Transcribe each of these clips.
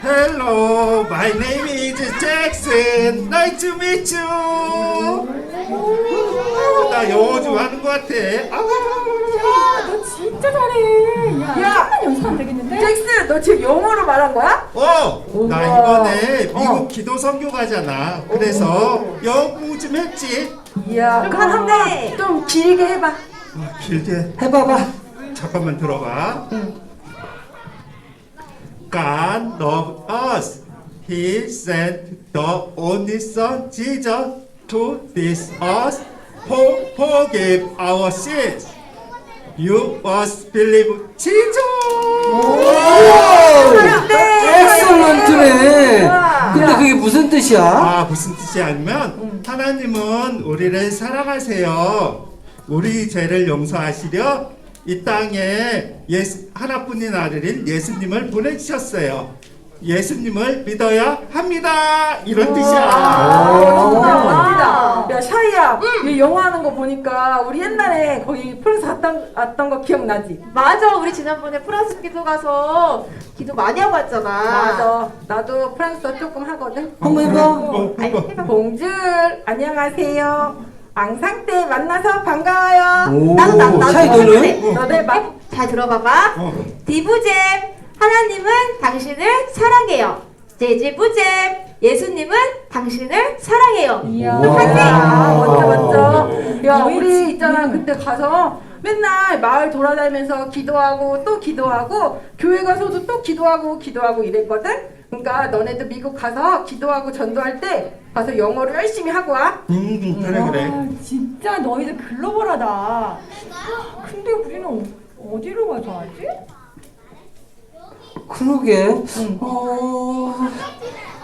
Hello, my name is Jackson. Nice to meet you. 오, 나 영어 좀 하는 것 같아. 아, 너 진짜 잘해. 야, 야! 연습하면 되겠는데? 잭슨, 너 지금 영어로 말한 거야? 어, 나 우와. 이번에 미국 어. 기도 선교 가잖아. 그래서 영어 공부 좀 했지. 이야, 그럼 한번 좀 길게 해봐. 아, 길게. 해봐봐. 잠깐만 들어봐. God loved us. He sent the only Son Jesus to this us for forgive our sins. You must believe Jesus. 엑설런트네. 근데 그게 무슨 뜻이야? 아 무슨 뜻이 아니면 하나님은 우리를 사랑하세요. 우리 죄를 용서하시려 이 땅에 예수, 하나뿐인 아들인 예수님을 보내주셨어요. 예수님을 믿어야 합니다. 이런 뜻이야. 아. 야, 샤이야, 이 영어 하는 거 보니까 우리 옛날에 거기 프랑스 왔던, 왔던 거 기억나지? 맞아, 우리 지난번에 프랑스 기도 가서 기도 많이 하고 왔잖아. 맞아. 나도 프랑스어 조금 하거든. 한번 해봐. 어, 아니, 어, 해봐. 봉줄, 안녕하세요. 앙상 때 만나서 반가워요. 오, 나도, 나도, 나도 차이 해볼래. 너는? 너도 해봐. 잘 들어봐봐. 어. 디부잼, 하나님은 당신을 사랑해요. 제지부잼, 예수님은 당신을 사랑해요. 이야. 똑같네. 아, 멋져, 멋져. 야, 우리 집- 있잖아. 음. 그때 가서 맨날 마을 돌아다니면서 기도하고 또 기도하고 교회 가서도 또 기도하고 기도하고 이랬거든. 그러니까 너네도 미국 가서 기도하고 전도할 때 가서 영어를 열심히 하고 와. 음, 음, 그래 그래. 와, 진짜 너희들 글로벌하다. 근데 우리는 어- 어디로 가서 하지? 그러게. 어,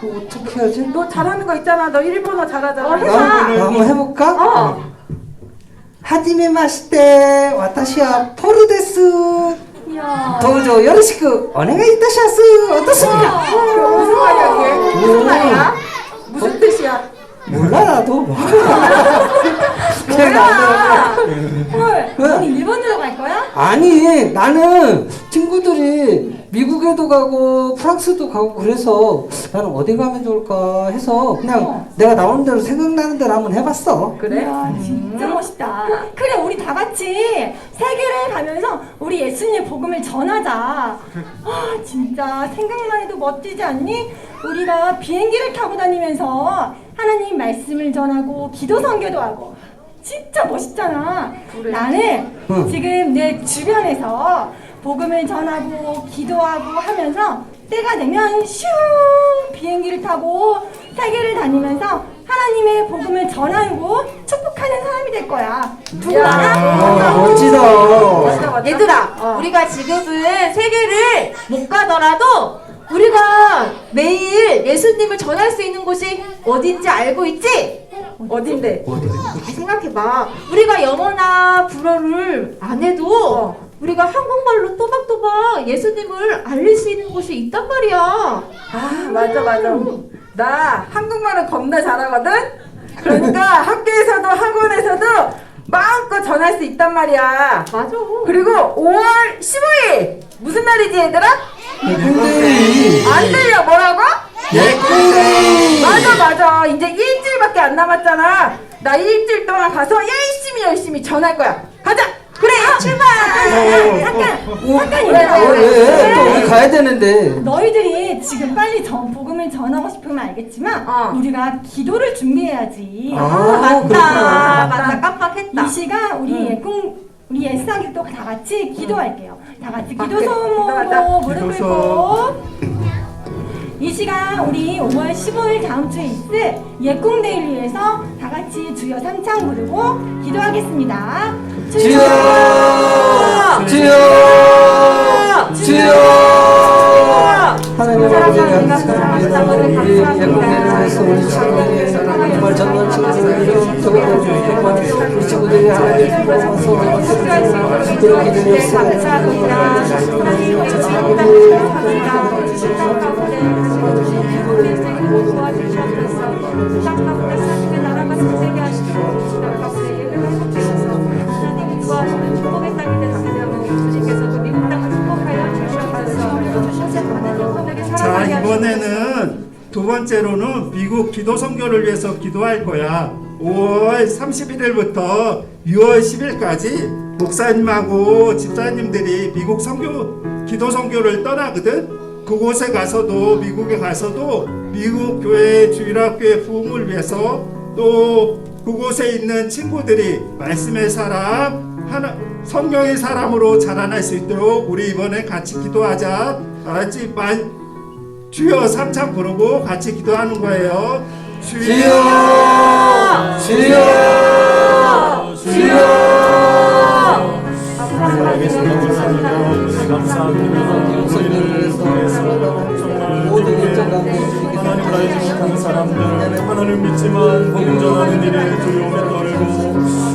뭐 어떻게 하지? 너 잘하는 거 있잖아. 너 일본어 잘하잖아. 어, 나, 해봐. 나 한번 해볼까? 어. 하지메 마시테, 와타시와 포르 데스. 이야. 도저 요로시쿠 오네가이 이타시마스. 어떻습니까? 그거 무슨 말이야, 그게? 무슨 말이야? 무슨 뜻이야? 몰라 나도. 그냥 나도. 헐, 너는 일본 들어갈 거야? 아니 나는 친구들이 미국에도 가고 프랑스도 가고 그래서 나는 어디 가면 좋을까 해서 그냥 어. 내가 나오는 대로 생각나는 대로 한번 해봤어. 그래? 이야, 진짜 멋있다. 그래, 우리 다 같이 세계를 가면서 우리 예수님의 복음을 전하자. 아, 진짜 생각만 해도 멋지지 않니? 우리가 비행기를 타고 다니면서 하나님 말씀을 전하고 기도 선교도 하고. 진짜 멋있잖아. 그래. 나는 응. 지금 내 주변에서 복음을 전하고 기도하고 하면서 때가 되면 슝 비행기를 타고 세계를 다니면서 하나님의 복음을 전하고 축복하는 사람이 될 거야. 누구나 아, 멋지다. 얘들아, 어. 우리가 지금은 세계를 못 가더라도 우리가 매일 예수님을 전할 수 있는 곳이 어딘지 알고 있지? 어딘데? 잘 생각해봐. 우리가 영어나 불어를 안 해도 어. 우리가 한국말로 또박또박 예수님을 알릴 수 있는 곳이 있단 말이야. 아 맞아 맞아 나 한국말은 겁나 잘하거든 그러니까 학교에서도 학원에서도 마음껏 전할 수 있단 말이야 맞아. 그리고 5월 15일 무슨 날이지 얘들아? 근데 안 들려 뭐라고? 예쁜데. 맞아 맞아 이제 안 남았잖아 나 일주일 동안 가서 열심히 열심히 전할 거야 가자 그래 출발 잠깐 오, 잠깐 그래, 얘들아. 그래, 왜? 또 우리 가야 되는데. 너희들이 지금 빨리 전 복음을 전하고 싶으면 알겠지만 어. 우리가 기도를 준비해야지. 아, 맞다. 그렇구나. 맞다. 깜빡했다. 이 시간 우리 예꿈 우리 예상기도 다 같이 기도할게요. 다 같이 기도 맞게. 소모로. 무릎 기도 꿇고 이 시간 우리 5월 15일 다음 주에 있을 위해서 다 같이 주여 삼창 부르고 기도하겠습니다. 주여! 주여! 주여! 하나님 아버지 감사합니다. 우리 예고되는 말씀 우리 친구들이 정말 전원 친구들이 적어주시고 우리 친구들이 하나님 보면서 그렇게 되었습니다. 주님께서 미국 땅을 축복하여 주셔서 여러분에게 자. 이번에는 두 번째로는 미국 기도 선교를 위해서 기도할 거야. 5월 31일부터 6월 10일까지 목사님하고 집사님들이 미국 선교 기도 선교를 떠나거든. 그곳에 가서도 미국에 가서도 미국 교회 주일학교의 부흥을 위해서 또 그곳에 있는 친구들이 말씀의 사람 하나 성령의 사람으로 자라날 수 있도록 우리 이번에 같이 기도하자. 알았지? 만 주여 삼창 부르고 같이 기도하는 거예요. 주여! 주여! 주여 두려움에 떨고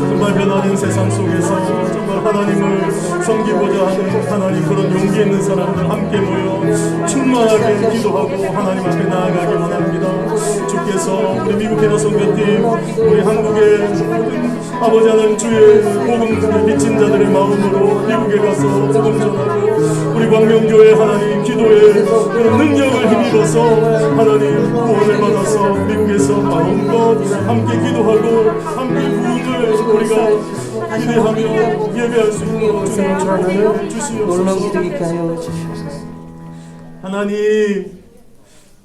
정말 변하는 세상 속에서 정말 하나님을 섬기고자 하는 하나님 그런 용기 있는 사람들 함께 모여 충만하게 기도하고 하나님 앞에 나아가기 원합니다. 주께서 우리 미국 해나 선교팀 우리 한국의 모든 아버지 하나님 주의 복음 미친 자들의 마음으로 미국에 가서 복음 전하고 우리 광명교회 하나님 기도의 그런 능력을 힘입어서 하나님 구원을 받아서 미국에서 마음껏 함께 기도하고 함께 부흥을 우리가 기대하며 예배할 수 있도록 주님 주시옵소서. 하나님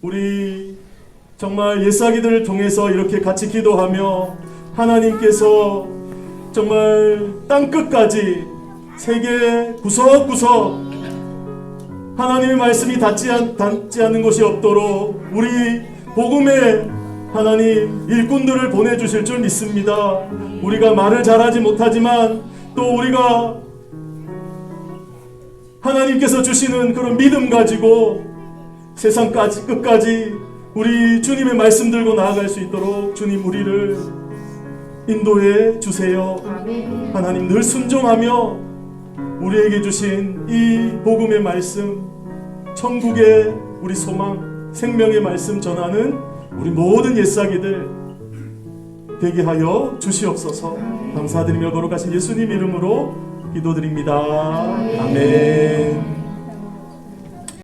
우리 정말 옛사기들을 통해서 이렇게 같이 기도하며 하나님께서 정말 땅 끝까지 세계 구석구석 하나님의 말씀이 닿지, 않, 닿지 않는 곳이 없도록 우리 복음의 하나님 일꾼들을 보내주실 줄 믿습니다. 우리가 말을 잘하지 못하지만 또 우리가 하나님께서 주시는 그런 믿음 가지고 세상까지 끝까지 우리 주님의 말씀 들고 나아갈 수 있도록 주님 우리를 인도해 주세요. 하나님 늘 순종하며 우리에게 주신 이 복음의 말씀, 천국의 우리 소망, 생명의 말씀 전하는 우리 모든 옛사기들 되게 하여 주시옵소서. 감사드리며 거룩하신 예수님 이름으로 기도드립니다. 아멘.